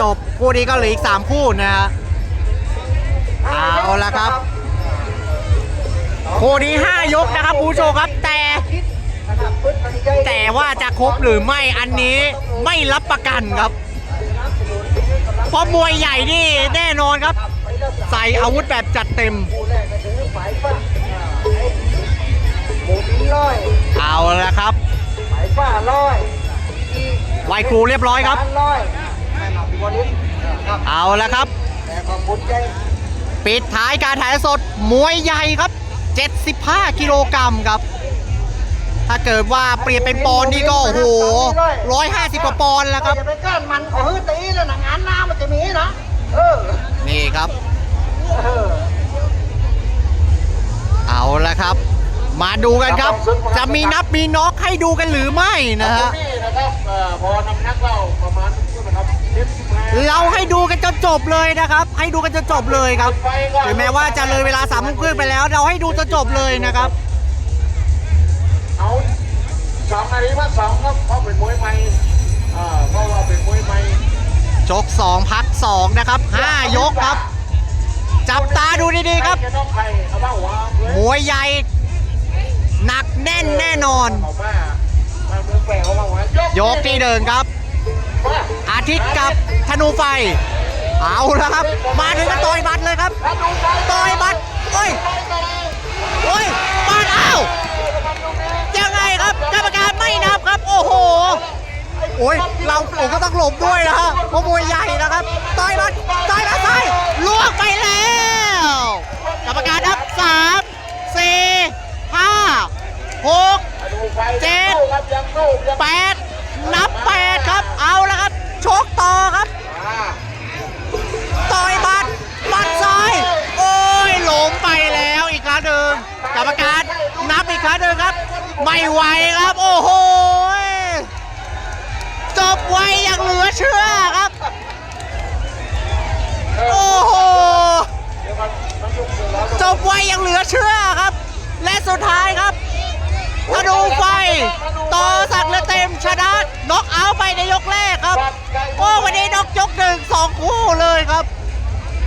จบคู่นี้ก็เหลืออีก 3 คู่นะฮะเอาละครับ คู่นี้ 5 ยกนะครับคุณผู้ชมครับแต่ แต่ว่าจะครบหรือไม่อันนี้ไม่รับประกันครับเพราะมวยใหญ่นี่แน่นอนครับ ใส่อาวุธแบบจัดเต็มเอาละครับไหมฝ้าร้อยไหวครูเรียบร้อยครับ ร้านร้อยแม่หนักดีกว่านี้ครับเอาละครับ แต่ขอบคุณใจปิดท้ายการถ่ายสดมวยใหญ่ครับ 75 กิโลกรัมครับ ถ้าเกิดว่าเปลี่ยนเป็นปอนด์นี่ก็โอ้โห150 กว่าปอนด์แล้วครับ อย่าไปก้านมันขอฮื้อตีแล้วนะงานหน้ามันจะมีนะเออนี่ครับ เออเอาละครับ มาดูกันครับ จะมีนับมีน็อกให้ดูกันหรือไม่นะฮะ นี่นะครับเอ่อพอนำนักเราประมาณนี้นะครับ เจ็ดสิบห้าเราให้ดูกันจนจบเลยนะครับ ให้ดูกันจนจบเลยครับถึงแม้ว่าจะเลยเวลาสามโมงครึ่งไปแล้ว เราให้ดูจนจบเลยนะครับเอาสองนาทีพักสองครับเพราะเป็นมวยใหม่อ่าเพราะว่าเป็นมวยใหม่ชก2พัก2นะครับ5ยกครับ จับตาดูดีๆครับจะต้องใครเอาบ้างวะเพื่อนมวยใหญ่หนักแน่นแน่นอนเอาบ้ามาเมืองแปลเอาบ้างวะยกที่เดินครับมา อาทิตย์กับธนูไฟ เอาแล้วครับ มาถึงก็ต่อยบัตรเลยครับ ต่อยบัตรโอ้ยโอ้ยบัตรเอายังไงครับกรรมการไม่นับครับ โอ้โหโอ้ยเราผมก็ต้องหลบด้วยนะฮะเพราะมวยใหญ่นะครับ ต่อยบัตรต่อยบัตรซ้ายล่วงไปแล้วกรรมการนับสามสี่ห้าหกเจ็ดแปดนับแปดครับ เอาแล้วครับ กรรมการนับอีกครั้งหนึ่งครับ ไม่ไหวครับ โอ้โหจบไวอย่างเหลือเชื่อครับ โอ้โหจบไวอย่างเหลือเชื่อครับ และสุดท้ายครับธนูไฟต่อสักเรือเต็มชนะน็อกเอาท์ไปในยกแรกครับ โอ้วันนี้น็อกยกหนึ่งสองคู่เลยครับ